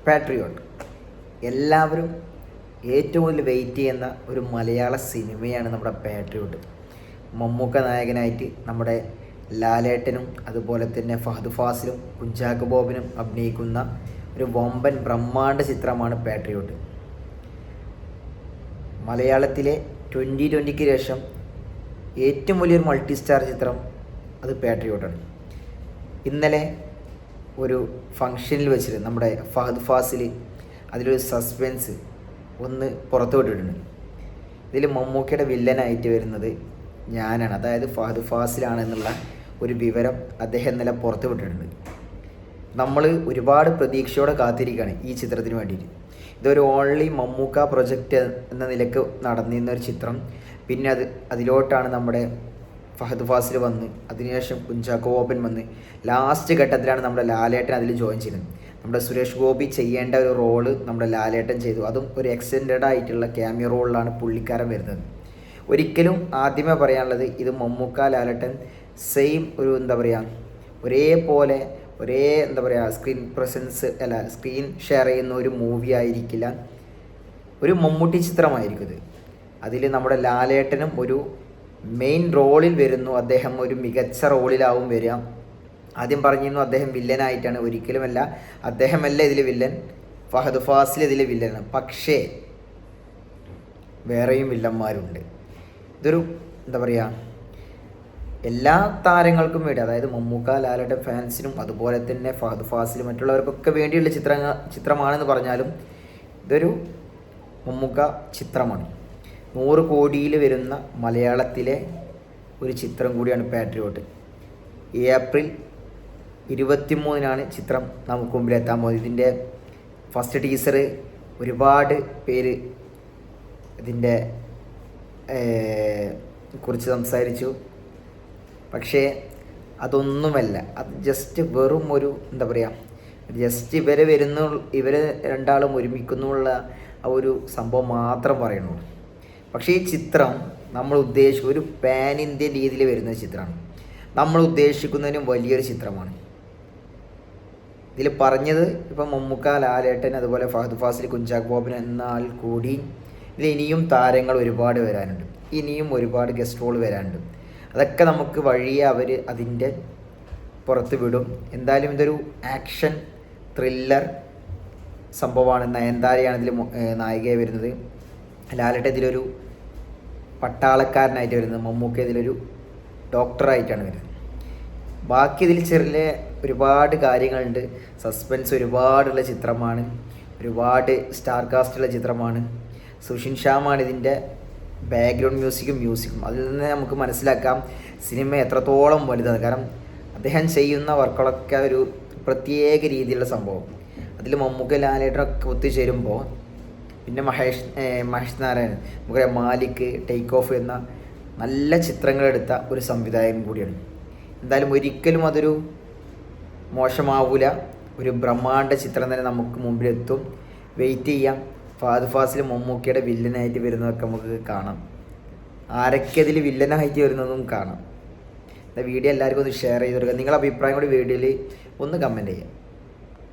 Patriot എല്ലാവരും ഏറ്റവും കൂടുതൽ വെയിറ്റ് ചെയ്യുന്ന ഒരു മലയാള സിനിമയാണ് നമ്മുടെ പാട്രിയോട്ട് മമ്മൂക്ക നായകനായിട്ട് നമ്മുടെ ലാലേട്ടനും അതുപോലെ തന്നെ ഫഹദ് ഫാസിലും കുഞ്ചാക്ക് ബോബിനും അഭിനയിക്കുന്ന ഒരു വമ്പൻ ബ്രഹ്മാണ്ഡ ചിത്രമാണ് പാട്രിയോട്ട് മലയാളത്തിലെ ട്വന്റി ട്വന്റിക്ക് ശേഷം ഏറ്റവും വലിയൊരു മൾട്ടി സ്റ്റാർ ചിത്രം അത് പാട്രിയോട്ടാണ് ഇന്നലെ ഒരു ഫങ്ഷനിൽ വെച്ചിട്ട് നമ്മുടെ ഫഹദ് ഫാസിൽ അതിലൊരു സസ്പെൻസ് ഒന്ന് പുറത്തു വിട്ടിട്ടുണ്ട്. ഇതിൽ മമ്മൂക്കയുടെ വില്ലനായിട്ട് വരുന്നത് ഞാനാണ്. അതായത് ഫഹദ് ഫാസിലാണെന്നുള്ള ഒരു വിവരം അദ്ദേഹം ഇന്നലെ പുറത്തു വിട്ടിട്ടുണ്ട്. നമ്മൾ ഒരുപാട് പ്രതീക്ഷയോടെ കാത്തിരിക്കുകയാണ് ഈ ചിത്രത്തിന് വേണ്ടിയിട്ട്. ഇതൊരു ഓൺലി മമ്മൂക്ക പ്രൊജക്റ്റ് എന്ന നിലയ്ക്ക് നടന്നിരുന്ന ഒരു ചിത്രം. പിന്നെ അത് അതിലോട്ടാണ് നമ്മുടെ ഫഹദ് ഫാസിൽ വന്ന് അതിനുശേഷം കുഞ്ചാക്കോ ഓപ്പൻ വന്ന് ലാസ്റ്റ് ഘട്ടത്തിലാണ് നമ്മുടെ ലാലേട്ടൻ അതിൽ ജോയിൻ ചെയ്യുന്നത് നമ്മുടെ സുരേഷ് ഗോപി ചെയ്യേണ്ട ഒരു റോൾ നമ്മുടെ ലാലേട്ടൻ ചെയ്തു. അതും ഒരു എക്സ്റ്റൻഡഡ് ആയിട്ടുള്ള ക്യാമിയ റോളിലാണ് പുള്ളിക്കാരൻ വരുന്നത്. ഒരിക്കലും ആദ്യമേ പറയാനുള്ളത് ഇത് മമ്മൂക്ക ലാലേട്ടൻ സെയിം ഒരു എന്താ പറയുക ഒരേപോലെ ഒരേ എന്താ പറയുക സ്ക്രീൻ പ്രസൻസ് അല്ല സ്ക്രീൻ ഷെയർ ചെയ്യുന്ന ഒരു മൂവി ആയിരിക്കില്ല. ഒരു മമ്മൂട്ടി ചിത്രമായിരിക്കും ഇത്. അതിൽ നമ്മുടെ ലാലേട്ടനും ഒരു മെയിൻ റോളിൽ വരുന്നു. അദ്ദേഹം ഒരു മികച്ച റോളിലാവും വരിക. ആദ്യം പറഞ്ഞിരുന്നു അദ്ദേഹം വില്ലനായിട്ടാണ് ഒരിക്കലുമല്ല. അദ്ദേഹമല്ല ഇതിൽ വില്ലൻ ഫഹദ് ഫാസിൽ ഇതിൽ വില്ലനാണ് പക്ഷേ വേറെയും വില്ലന്മാരുണ്ട് ഇതൊരു എന്താ പറയുക എല്ലാ താരങ്ങൾക്കും വേണ്ടി അതായത് മമ്മൂക്ക ലാലയുടെ ഫാൻസിനും അതുപോലെ തന്നെ ഫഹദ് ഫാസിലും മറ്റുള്ളവർക്കൊക്കെ വേണ്ടിയുള്ള ചിത്രങ്ങൾ ചിത്രമാണെന്ന് പറഞ്ഞാലും ഇതൊരു മമ്മൂക്ക ചിത്രമാണ്. നൂറ് കോടിയിൽ വരുന്ന മലയാളത്തിലെ ഒരു ചിത്രം കൂടിയാണ് പാട്രിയോട്ട് ഏപ്രിൽ ഇരുപത്തിമൂന്നിനാണ് ചിത്രം നമുക്ക് മുമ്പിൽ എത്താൻ പോകുന്നത്. ഇതിന്റെ ഫസ്റ്റ് ടീസർ ഒരുപാട് പേര് ഇതിന്റെ കുറിച്ച് സംസാരിച്ചു. പക്ഷേ അതൊന്നുമല്ല. അത് ജസ്റ്റ് വെറും ഒരു എന്താ പറയുക ജസ്റ്റ് ഇവരെ വരുന്നു ഇവരെ രണ്ടാളും ഒരുമിക്കുന്നുള്ള ആ ഒരു സംഭവം മാത്രം പറയുന്നുള്ളൂ. പക്ഷേ ഈ ചിത്രം നമ്മൾ ഉദ്ദേശിക്കുന്ന ഒരു പാൻ ഇന്ത്യൻ രീതിയിൽ വരുന്ന ചിത്രമാണ്. നമ്മൾ ഉദ്ദേശിക്കുന്നതിനും വലിയൊരു ചിത്രമാണ്. ഇതിൽ പറഞ്ഞത് ഇപ്പം മമ്മൂക്ക ലാലേട്ടൻ അതുപോലെ ഫഹദ് ഫാസിൽ കുഞ്ചാക് ബോബൻ എന്നാൽ കൂടി ഇതിൽ ഇനിയും താരങ്ങൾ ഒരുപാട് വരാനുണ്ട്. ഇനിയും ഒരുപാട് ഗസ്റ്റ് റോൾ വരാനുണ്ട്. അതൊക്കെ നമുക്ക് വഴിയെ അവർ അതിന്റെ പുറത്ത് വിടും. എന്തായാലും ഇതൊരു ആക്ഷൻ ത്രില്ലർ സംഭവമാണ്. നയൻതാരയാണ് ഇതിൽ നായികയായി വരുന്നത്. ലാലട്ട ഇതിലൊരു പട്ടാളക്കാരനായിട്ട് വരുന്നത് മമ്മൂക്ക ഇതിലൊരു ഡോക്ടറായിട്ടാണ് വരുന്നത്. ബാക്കി ഇതിൽ ചെറിയ ഒരുപാട് കാര്യങ്ങളുണ്ട്. സസ്പെൻസ് ഒരുപാടുള്ള ചിത്രമാണ്. ഒരുപാട് സ്റ്റാർ കാസ്റ്റുള്ള ചിത്രമാണ്. സുഷിൻ ഷാമാണ് ഇതിന്റെ ബാക്ക്ഗ്രൗണ്ട് മ്യൂസിക്കും മ്യൂസിക്കും. അതിൽ നിന്ന് നമുക്ക് മനസ്സിലാക്കാം സിനിമ എത്രത്തോളം വലുതാണ്. കാരണം അദ്ദേഹം ചെയ്യുന്ന വർക്കുകളൊക്കെ ഒരു പ്രത്യേക രീതിയിലുള്ള സംഭവം. അതിൽ മമ്മൂക്ക ലാലേട്ടനൊക്കെ ഒത്തുചേരുമ്പോൾ പിന്നെ മഹേഷ് മഹേഷ് നാരായണൻ. നമുക്കറിയാം മാലിക് ടേക്ക് ഓഫ് എന്ന നല്ല ചിത്രങ്ങളെടുത്ത ഒരു സംവിധായകൻ കൂടിയാണ്. എന്തായാലും ഒരിക്കലും അതൊരു മോശമാവൂല. ഒരു ബ്രഹ്മാണ്ട ചിത്രം തന്നെ നമുക്ക് മുമ്പിലെത്തും. വെയിറ്റ് ചെയ്യാം. ഫാദ് ഫാസിൽ മമ്മൂക്കിയുടെ വില്ലനായിട്ട് വരുന്നതൊക്കെ നമുക്ക് കാണാം. ആരൊക്കെ അതിൽ വില്ലനായിട്ട് വരുന്നതും കാണാം. വീഡിയോ എല്ലാവർക്കും ഒന്ന് ഷെയർ ചെയ്ത് കൊടുക്കുക. നിങ്ങളുടെ അഭിപ്രായം കൂടി വീഡിയോയിൽ ഒന്ന് കമന്റ് ചെയ്യാം.